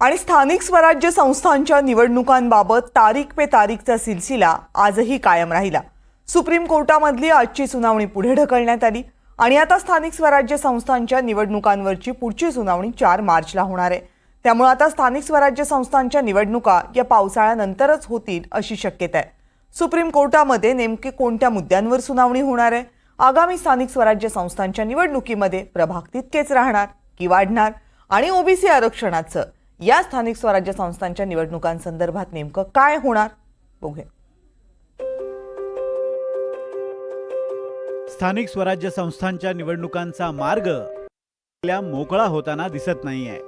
आणि स्थानिक स्वराज्य संस्थांच्या निवडणुकांबाबत तारीख पे तारीखचा सिलसिला आजही कायम राहिला. सुप्रीम कोर्टामधली आजची सुनावणी पुढे ढकलण्यात आली आणि आता स्थानिक स्वराज्य संस्थांच्या निवडणुकांवरची पुढची सुनावणी चार मार्चला होणार आहे. त्यामुळे आता स्थानिक स्वराज्य संस्थांच्या निवडणुका या पावसाळ्यानंतरच होतील अशी शक्यता आहे. सुप्रीम कोर्टामध्ये नेमके कोणत्या मुद्द्यांवर सुनावणी होणार आहे? आगामी स्थानिक स्वराज्य संस्थांच्या निवडणुकीमध्ये प्रभाग तितकेच राहणार की वाढणार? आणि ओबीसी आरक्षणाचं या स्थानिक स्वराज्य संस्थांच्या निवडणुकांसंदर्भात नेमकं काय होणार? बघूया. स्थानिक स्वराज्य संस्थांच्या निवडणुकांचा मार्ग आपल्या मोकळा होताना दिसत नाहीये.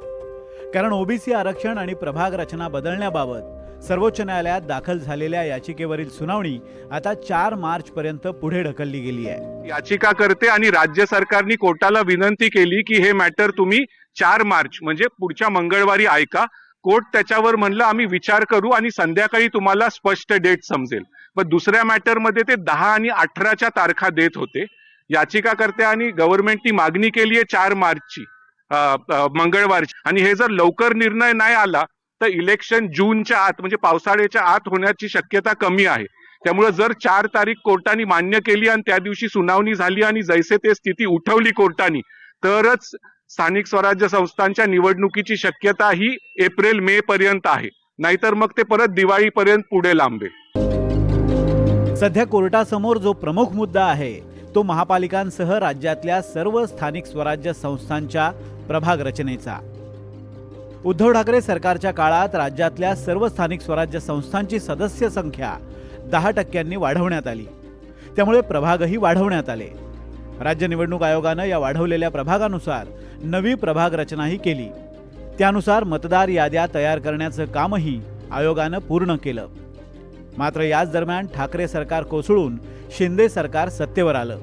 कारण ओबीसी आरक्षण आणि प्रभाग रचना बदलण्याबाबत सर्वोच्च न्यायालयात दाखल झालेल्या याचिकेवरील सुनावणी आता चार मार्च पर्यंत पुढे ढकलली गेली आहे याचिका करते आणि राज्य सरकारने कोर्टाला विनंती केली की हे मॅटर तुम्ही चार मार्च म्हणजे पुढच्या मंगळवारी ऐका. कोर्ट त्याच्यावर म्हणलं आम्ही विचार करू आणि संध्याकाळी तुम्हाला स्पष्ट डेट समजेल. पण दुसऱ्या मॅटरमध्ये ते दहा आणि अठराच्या तारखा देत होते. याचिकाकर्त्या आणि गव्हर्नमेंटनी मागणी केली आहे चार मार्चची मंगळवारची. आणि हे जर लवकर निर्णय नाही आला तर इलेक्शन जूनच्या आत म्हणजे पावसाळ्याच्या आत होण्याची शक्यता कमी आहे. त्यामुळे जर चार तारीख कोर्टाने मान्य केली आणि त्या दिवशी सुनावणी झाली आणि जैसे ते स्थिती उठवली कोर्टाने तरच स्थानिक स्वराज्य संस्थांच्या निवडणुकीची शक्यता ही एप्रिल मे पर्यंत आहे. नाहीतर मग ते परत दिवाळीपर्यंत पुढे लांबेल. सध्या कोर्टासमोर जो प्रमुख मुद्दा आहे तो महापालिकांसह राज्यातल्या सर्व स्थानिक स्वराज्य संस्थांच्या प्रभाग रचनेचा. उद्धव ठाकरे सरकारच्या काळात राज्यातल्या सर्व स्थानिक स्वराज्य संस्थांची सदस्य संख्या दहा टक्क्यांनी वाढवण्यात आली. त्यामुळे प्रभागही वाढवण्यात आले. राज्य निवडणूक आयोगानं या वाढवलेल्या प्रभागानुसार नवी प्रभाग रचनाही केली. त्यानुसार मतदार याद्या तयार करण्याचं कामही आयोगानं पूर्ण केलं. मात्र याच दरम्यान ठाकरे सरकार कोसळून शिंदे सरकार सत्तेवर आलं.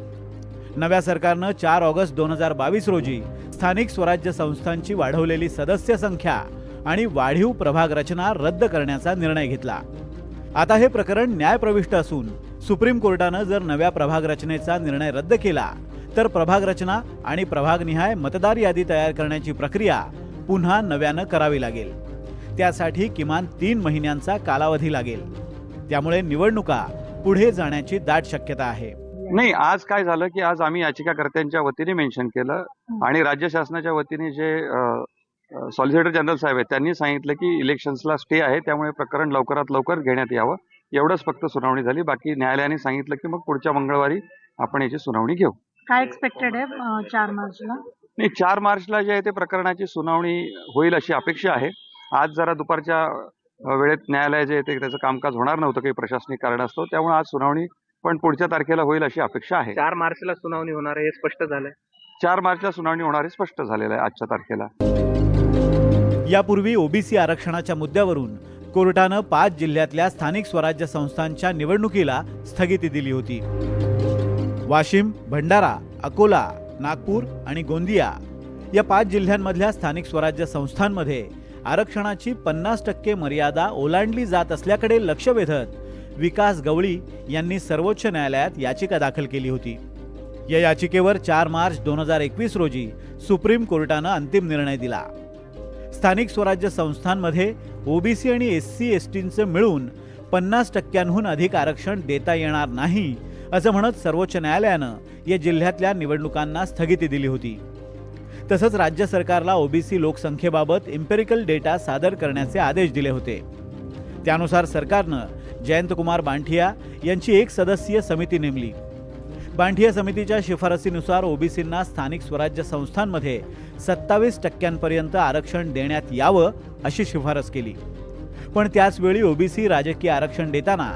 नव्या सरकारनं चार ऑगस्ट दोन हजार बावीस रोजी स्थानिक स्वराज्य संस्थांची वाढवलेली सदस्य संख्या आणि वाढीव प्रभाग रचना रद्द करण्याचा निर्णय घेतला. आता हे प्रकरण न्यायप्रविष्ट असून सुप्रीम कोर्टानं जर नव्या प्रभाग रचनेचा निर्णय रद्द केला तर प्रभाग रचना आणि प्रभागनिहाय मतदार यादी तयार करण्याची प्रक्रिया पुन्हा नव्यानं करावी लागेल. त्यासाठी किमान तीन महिन्यांचा कालावधी लागेल. त्यामुळे निवडणुका पुढे जाण्याची दाट शक्यता आहे. नाही आज काय झालं की आज आम्ही याचिकाकर्त्यांच्या वतीने मेन्शन केलं आणि राज्य शासनाच्या वतीने जे सॉलिसिटर जनरल साहेब आहेत त्यांनी सांगितलं की इलेक्शन्सला स्टे आहे त्यामुळे प्रकरण लवकरात लवकर घेण्यात यावं. एवढंच फक्त सुनावणी झाली. बाकी न्यायालयाने सांगितलं की मग पुढच्या मंगळवारी आपण याची सुनावणी घेऊ. काय एक्सपेक्टेड आहे चार मार्चला? नाही चार मार्चला जे आहे ते प्रकरणाची सुनावणी होईल अशी अपेक्षा आहे. आज जरा दुपारच्या वेळेत न्यायालय जे आहे ते त्याचं कामकाज होणार नव्हतं काही प्रशासनिक कारणास्तव त्यामुळे आज सुनावणी पण पुढच्या तारखेला होईल अशी अपेक्षा आहे. चार मार्चला सुनावणी होणार आहे हे स्पष्ट झालंय. चार मार्चला सुनावणी होणार हे स्पष्ट झालेलं आहे आजच्या तारखेला. यापूर्वी ओबीसी आरक्षणाच्या मुद्द्यावरून कोर्टानं पाच जिल्ह्यातल्या स्थानिक स्वराज्य संस्थांच्या निवडणुकीला स्थगिती दिली होती. वाशिम भंडारा अकोला नागपूर आणि गोंदिया या पाच जिल्ह्यांमधल्या स्थानिक स्वराज्य संस्थांमध्ये आरक्षणाची पन्नास टक्के मर्यादा ओलांडली जात असल्याकडे लक्ष वेधत विकास गवळी यांनी सर्वोच्च न्यायालयात याचिका दाखल केली होती. या याचिकेवर चार मार्च दोन हजार एकवीस रोजी सुप्रीम कोर्टानं अंतिम निर्णय दिला. स्थानिक स्वराज्य संस्थांमध्ये ओबीसी आणि एस सी एस टींचं मिळून पन्नास टक्क्यांहून अधिक आरक्षण देता येणार नाही असं म्हणत सर्वोच्च न्यायालयानं या जिल्ह्यातल्या निवडणुकांना स्थगिती दिली होती. तसंच राज्य सरकारला ओबीसी लोकसंख्येबाबत इम्पेरिकल डेटा सादर करण्याचे आदेश दिले होते. त्यानुसार सरकारनं जयंतकुमार बांठिया यांची एक सदस्यीय समिती नेमली. बांठिया समितीच्या शिफारसीनुसार ओबीसींना स्थानिक स्वराज्य संस्थांमध्ये सत्तावीस टक्क्यांपर्यंत आरक्षण देण्यात यावं अशी शिफारस केली. पण त्याचवेळी ओबीसी राजकीय आरक्षण देताना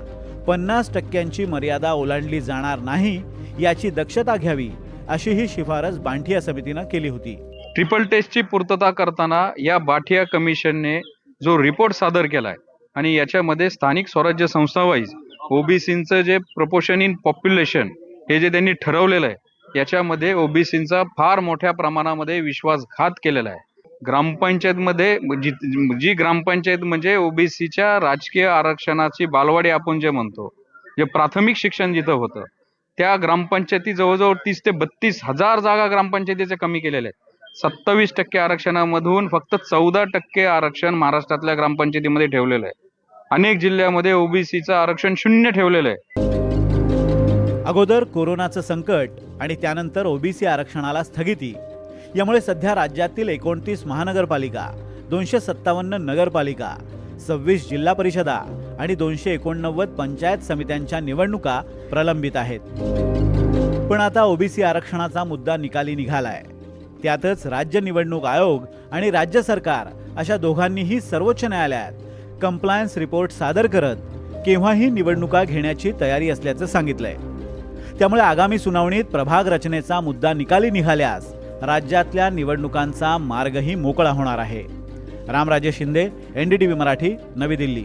पन्नास टक्क्यांची मर्यादा ओलांडली जाणार नाही याची दक्षता घ्यावी अशी ही शिफारस बांठिया समितीनं केली होती. ट्रिपल टेस्टची पूर्तता करताना या बाठिया कमिशनने जो रिपोर्ट सादर केलाय आणि याच्यामध्ये स्थानिक स्वराज्य संस्था वाईज ओबीसींचं जे प्रपोशन इन पॉप्युलेशन हे जे त्यांनी ठरवलेलं आहे याच्यामध्ये ओबीसींचा फार मोठ्या प्रमाणामध्ये विश्वासघात केलेला आहे. ग्रामपंचायतमध्ये जी जी ग्रामपंचायत म्हणजे ओबीसीच्या राजकीय आरक्षणाची बालवाडी आपण जे म्हणतो जे प्राथमिक शिक्षण जिथं होतं त्या ग्रामपंचायती जवळजवळ तीस ते बत्तीस हजार जागा ग्रामपंचायतीचे कमी केलेल्या आहेत. सत्तावीस टक्के आरक्षणामधून फक्त चौदा टक्के आरक्षण महाराष्ट्रातल्या ग्रामपंचायतीमध्ये ठेवलेलं आहे. अनेक जिल्ह्यामध्ये ओबीसीचं आरक्षण शून्य ठेवलेलं आहे. अगोदर कोरोनाचं संकट आणि त्यानंतर ओबीसी आरक्षणाला स्थगिती. यामुळे सध्या राज्यातील एकोणतीस महानगरपालिका दोनशे सत्तावन्न नगरपालिका सव्वीस जिल्हा परिषदा आणि दोनशे एकोणनव्वद पंचायत समित्यांच्या निवडणुका प्रलंबित आहेत. पण आता ओबीसी आरक्षणाचा मुद्दा निकाली निघालाय. त्यातच राज्य निवडणूक आयोग आणि राज्य सरकार अशा दोघांनीही सर्वोच्च न्यायालयात कंप्लायन्स रिपोर्ट सादर करत केव्हाही निवडणुका घेण्याची तयारी असल्याचं सांगितलंय. त्यामुळे आगामी सुनावणीत प्रभाग रचनेचा मुद्दा निकाली निघाल्यास राज्यातल्या निवडणुकांचा मार्गही मोकळा होणार आहे. रामराजे शिंदे एनडीटीव्ही मराठी नवी दिल्ली.